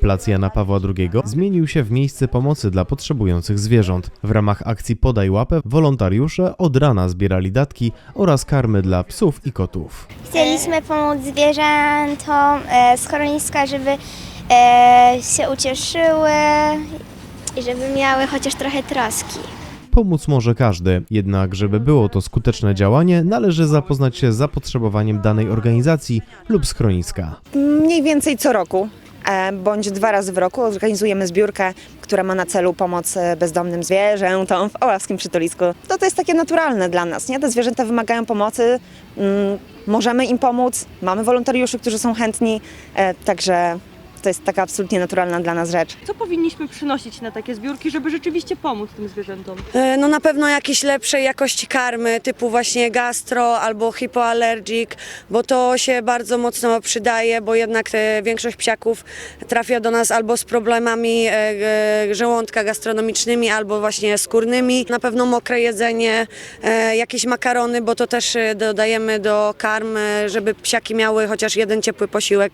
Plac Jana Pawła II zmienił się w miejsce pomocy dla potrzebujących zwierząt. W ramach akcji Podaj łapę wolontariusze od rana zbierali datki oraz karmy dla psów i kotów. Chcieliśmy pomóc zwierzętom e, schroniska, żeby e, się ucieszyły i żeby miały chociaż trochę troski. Pomóc może każdy, jednak żeby było to skuteczne działanie, należy zapoznać się z zapotrzebowaniem danej organizacji lub schroniska. Mniej więcej co roku, bądź dwa razy w roku organizujemy zbiórkę, która ma na celu pomoc e, bezdomnym zwierzętom w Oławskim Przytulisku. To, to jest takie naturalne dla nas, nie? Te zwierzęta wymagają pomocy, mm, możemy im pomóc, mamy wolontariuszy, którzy są chętni, e, także to jest taka absolutnie naturalna dla nas rzecz. Co powinniśmy przynosić na takie zbiórki, żeby rzeczywiście pomóc tym zwierzętom? E, No na pewno jakieś lepszej jakości karmy, typu właśnie gastro albo hipoallergic, bo to się bardzo mocno przydaje, bo jednak większość psiaków trafia do nas albo z problemami e, e, żołądka gastronomicznymi, albo właśnie skórnymi. Na pewno mokre jedzenie, jakieś makarony, bo to też dodajemy do karm, żeby psiaki miały chociaż jeden ciepły posiłek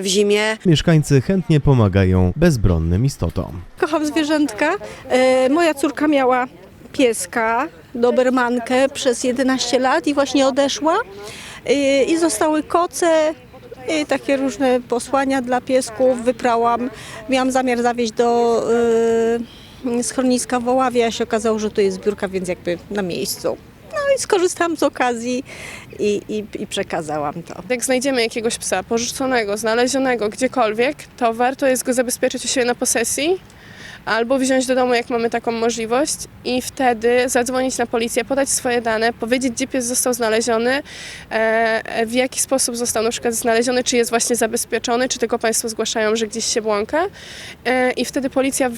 w zimie. Mieszkańcy chętnie pomagają bezbronnym istotom. Kocham zwierzętka. E, moja córka miała pieska, dobermankę przez 11 lat i właśnie odeszła. E, I zostały koce, i takie różne posłania dla piesków wyprałam. Miałam zamiar zawieźć do e, schroniska w a się okazało, że to jest zbiórka, więc jakby na miejscu. I skorzystałam z okazji i, i, i przekazałam to. Jak znajdziemy jakiegoś psa porzuconego, znalezionego gdziekolwiek, to warto jest go zabezpieczyć u siebie na posesji albo wziąć do domu, jak mamy taką możliwość i wtedy zadzwonić na policję, podać swoje dane, powiedzieć, gdzie pies został znaleziony, e, w jaki sposób został na przykład znaleziony, czy jest właśnie zabezpieczony, czy tylko Państwo zgłaszają, że gdzieś się błąka e, i wtedy policja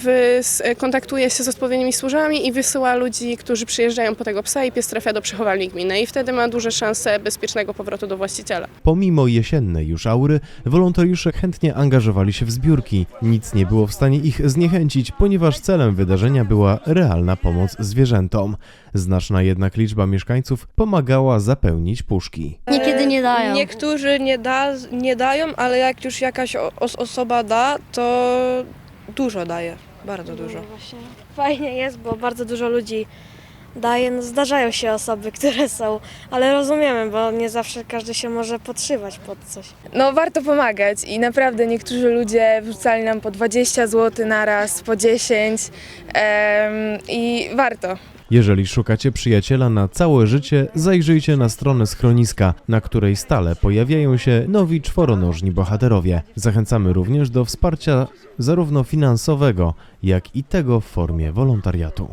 kontaktuje się z odpowiednimi służbami i wysyła ludzi, którzy przyjeżdżają po tego psa i pies trafia do przechowalni gminy i wtedy ma duże szanse bezpiecznego powrotu do właściciela. Pomimo jesiennej już aury, wolontariusze chętnie angażowali się w zbiórki. Nic nie było w stanie ich zniechęcić, ponieważ celem wydarzenia była realna pomoc zwierzętom. Znaczna jednak liczba mieszkańców pomagała zapełnić puszki. Niekiedy nie dają. Niektórzy nie, da, nie dają, ale jak już jakaś os- osoba da, to dużo daje, bardzo dużo. Właśnie fajnie jest, bo bardzo dużo ludzi daje. No, zdarzają się osoby, które są, ale rozumiemy, bo nie zawsze każdy się może podszywać pod coś. No warto pomagać i naprawdę niektórzy ludzie wrzucali nam po 20 zł na raz, po 10 em, i warto. Jeżeli szukacie przyjaciela na całe życie, zajrzyjcie na stronę schroniska, na której stale pojawiają się nowi czworonożni bohaterowie. Zachęcamy również do wsparcia zarówno finansowego, jak i tego w formie wolontariatu.